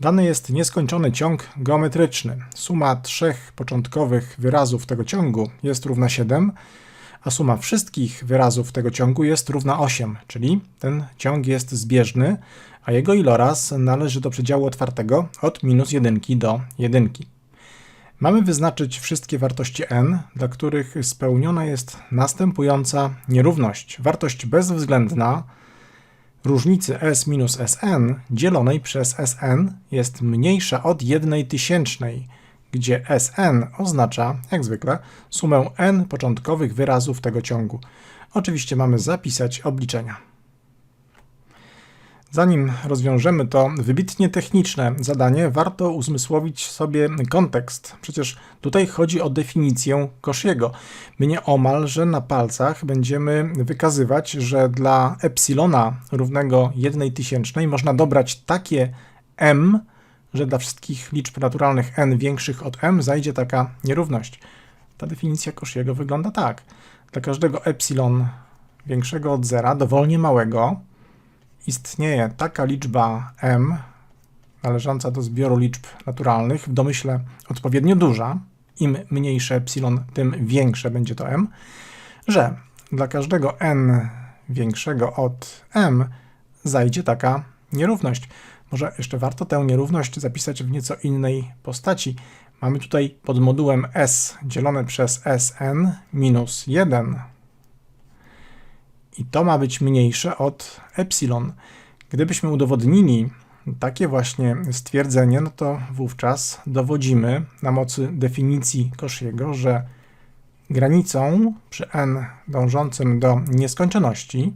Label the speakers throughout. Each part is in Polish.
Speaker 1: Dany jest nieskończony ciąg geometryczny. Suma trzech początkowych wyrazów tego ciągu jest równa 7, a suma wszystkich wyrazów tego ciągu jest równa 8, czyli ten ciąg jest zbieżny, a jego iloraz należy do przedziału otwartego od minus 1 do 1. Mamy wyznaczyć wszystkie wartości n, dla których spełniona jest następująca nierówność. Wartość bezwzględna różnicy s minus sn dzielonej przez sn jest mniejsza od 1 tysięcznej, gdzie sn oznacza, jak zwykle, sumę n początkowych wyrazów tego ciągu. Oczywiście mamy zapisać obliczenia. Zanim rozwiążemy to wybitnie techniczne zadanie, warto uzmysłowić sobie kontekst. Przecież tutaj chodzi o definicję Cauchy'ego. My nieomalże na palcach będziemy wykazywać, że dla epsilona równego 1 tysięcznej można dobrać takie m, że dla wszystkich liczb naturalnych n większych od m zajdzie taka nierówność. Ta definicja Cauchy'ego wygląda tak. Dla każdego epsilon większego od zera, dowolnie małego, istnieje taka liczba m należąca do zbioru liczb naturalnych, w domyśle odpowiednio duża, im mniejsze epsilon, tym większe będzie to m, że dla każdego n większego od m zajdzie taka nierówność. Może jeszcze warto tę nierówność zapisać w nieco innej postaci. Mamy tutaj pod modułem s dzielone przez sn minus 1 i to ma być mniejsze od epsilon. Gdybyśmy udowodnili takie właśnie stwierdzenie, no to wówczas dowodzimy na mocy definicji Cauchy'ego, że granicą przy n dążącym do nieskończoności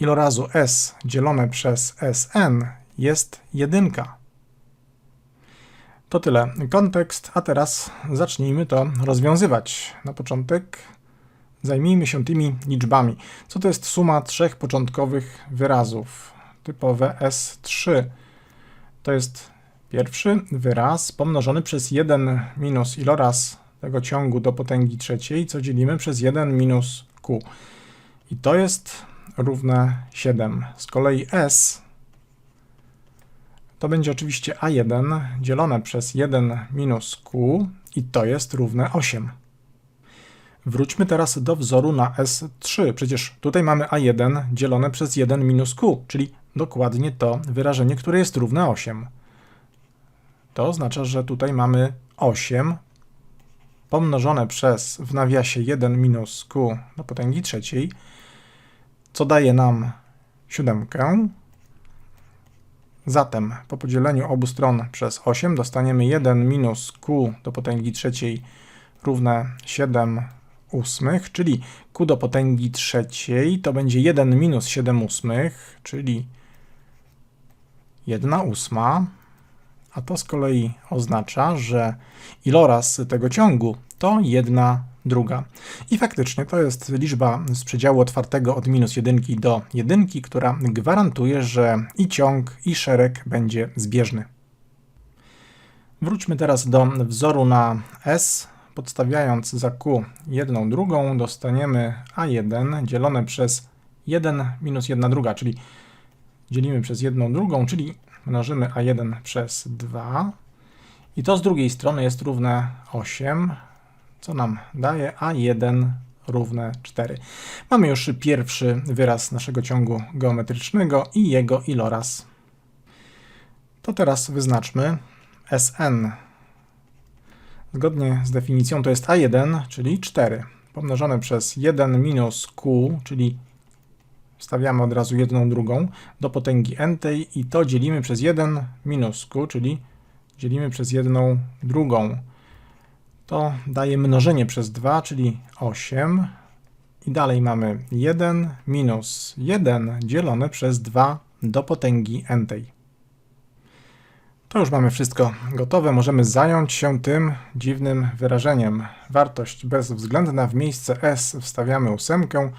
Speaker 1: ilorazu s dzielone przez sn jest jedynka. To tyle kontekst, a teraz zacznijmy to rozwiązywać. Na początek Zajmijmy się tymi liczbami. Co to jest suma trzech początkowych wyrazów? Typowe S3. To jest pierwszy wyraz pomnożony przez 1 minus iloraz tego ciągu do potęgi trzeciej, co dzielimy przez 1 minus q. I to jest równe 7. Z kolei S to będzie oczywiście A1 dzielone przez 1 minus q i to jest równe 8. Wróćmy teraz do wzoru na S3. Przecież tutaj mamy A1 dzielone przez 1 minus Q, czyli dokładnie to wyrażenie, które jest równe 8. To oznacza, że tutaj mamy 8 pomnożone przez w nawiasie 1 minus Q do potęgi trzeciej, co daje nam siódemkę. Zatem po podzieleniu obu stron przez 8 dostaniemy 1 minus Q do potęgi trzeciej równe 7 ósmych, czyli q do potęgi trzeciej to będzie 1 minus 7 ósmych, czyli 1 ósma, a to z kolei oznacza, że iloraz tego ciągu to 1 druga. I faktycznie to jest liczba z przedziału otwartego od minus 1 do 1, która gwarantuje, że i ciąg, i szereg będzie zbieżny. Wróćmy teraz do wzoru na S Podstawiając za q jedną drugą, dostaniemy a1 dzielone przez 1 minus 1 druga, czyli dzielimy przez jedną drugą, czyli mnożymy a1 przez 2 i to z drugiej strony jest równe 8, co nam daje a1 równe 4. Mamy już pierwszy wyraz naszego ciągu geometrycznego i jego iloraz. To teraz wyznaczmy Sn Zgodnie z definicją to jest a1, czyli 4, pomnożone przez 1 minus q, czyli stawiamy od razu jedną drugą, do potęgi n tej i to dzielimy przez 1 minus q, czyli dzielimy przez jedną drugą. To daje mnożenie przez 2, czyli 8. I dalej mamy 1 minus 1 dzielone przez 2 do potęgi n tej. To już mamy wszystko gotowe. Możemy zająć się tym dziwnym wyrażeniem. Wartość bezwzględna w miejsce s wstawiamy ósemkę.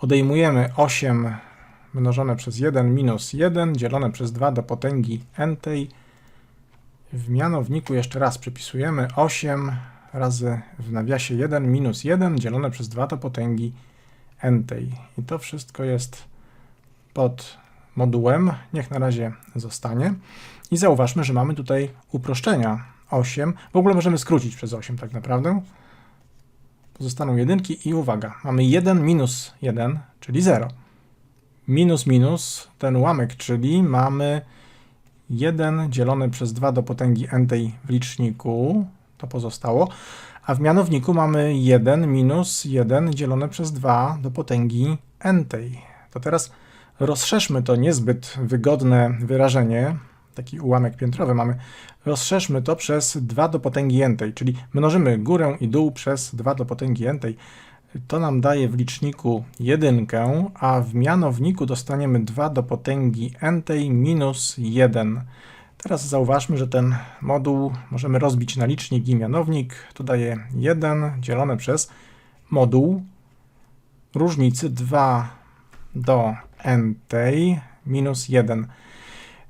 Speaker 1: Odejmujemy 8 mnożone przez 1 minus 1 dzielone przez 2 do potęgi n tej. W mianowniku jeszcze raz przypisujemy 8 razy w nawiasie 1 minus 1 dzielone przez 2 do potęgi n tej. I to wszystko jest pod modułem. Niech na razie zostanie. I zauważmy, że mamy tutaj uproszczenia 8. W ogóle możemy skrócić przez 8 tak naprawdę. Pozostaną jedynki i uwaga, mamy 1 minus 1, czyli 0. Minus minus ten ułamek, czyli mamy 1 dzielone przez 2 do potęgi n tej w liczniku, to pozostało, a w mianowniku mamy 1 minus 1 dzielone przez 2 do potęgi n tej. To teraz rozszerzmy to niezbyt wygodne wyrażenie, taki ułamek piętrowy mamy, rozszerzmy to przez 2 do potęgi n tej, czyli mnożymy górę i dół przez 2 do potęgi n tej. To nam daje w liczniku 1, a w mianowniku dostaniemy 2 do potęgi n tej minus 1. Teraz zauważmy, że ten moduł możemy rozbić na licznik i mianownik. To daje 1 dzielone przez moduł różnicy 2 do n tej minus 1.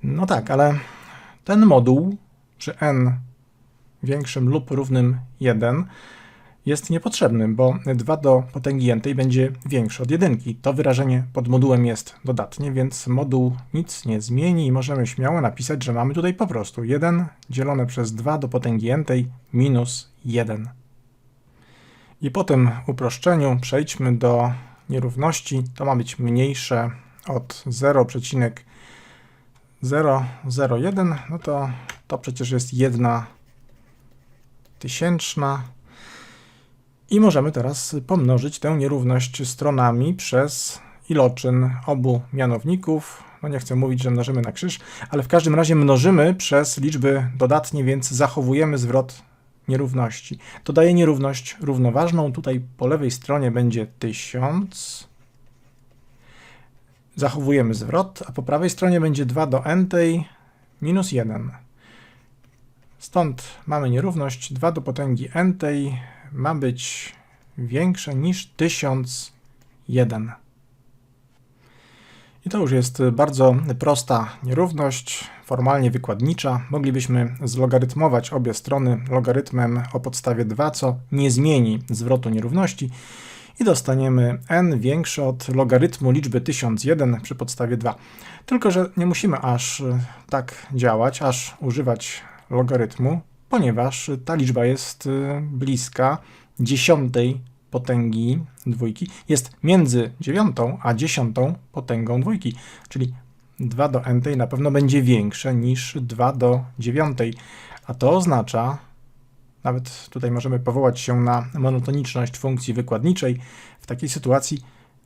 Speaker 1: No tak, ale ten moduł przy n większym lub równym 1 jest niepotrzebny, bo 2 do potęgi n będzie większe od jedynki. To wyrażenie pod modułem jest dodatnie, więc moduł nic nie zmieni i możemy śmiało napisać, że mamy tutaj po prostu 1 dzielone przez 2 do potęgi n minus 1. I po tym uproszczeniu przejdźmy do nierówności. To ma być mniejsze od 0,001, no to to przecież jest jedna tysięczna. I możemy teraz pomnożyć tę nierówność stronami przez iloczyn obu mianowników. No nie chcę mówić, że mnożymy na krzyż, ale w każdym razie mnożymy przez liczby dodatnie, więc zachowujemy zwrot nierówności. To daje nierówność równoważną. Tutaj po lewej stronie będzie 1000. Zachowujemy zwrot, a po prawej stronie będzie 2 do n tej minus 1. Stąd mamy nierówność 2 do potęgi n tej ma być większe niż 1001. I to już jest bardzo prosta nierówność, formalnie wykładnicza. Moglibyśmy zlogarytmować obie strony logarytmem o podstawie 2, co nie zmieni zwrotu nierówności i dostaniemy n większe od logarytmu liczby 1001 przy podstawie 2. Tylko, że nie musimy aż tak działać, aż używać logarytmu, ponieważ ta liczba jest y, bliska dziesiątej potęgi dwójki, jest między dziewiątą a dziesiątą potęgą dwójki, czyli 2 do n na pewno będzie większe niż 2 do dziewiątej, a to oznacza, nawet tutaj możemy powołać się na monotoniczność funkcji wykładniczej, w takiej sytuacji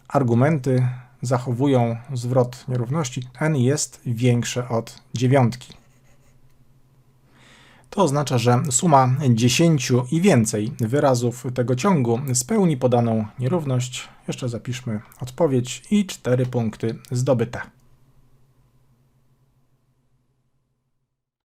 Speaker 1: argumenty zachowują zwrot nierówności, n jest większe od dziewiątki. To oznacza, że suma 10 i więcej wyrazów tego ciągu spełni podaną nierówność. Jeszcze zapiszmy odpowiedź i 4 punkty zdobyte.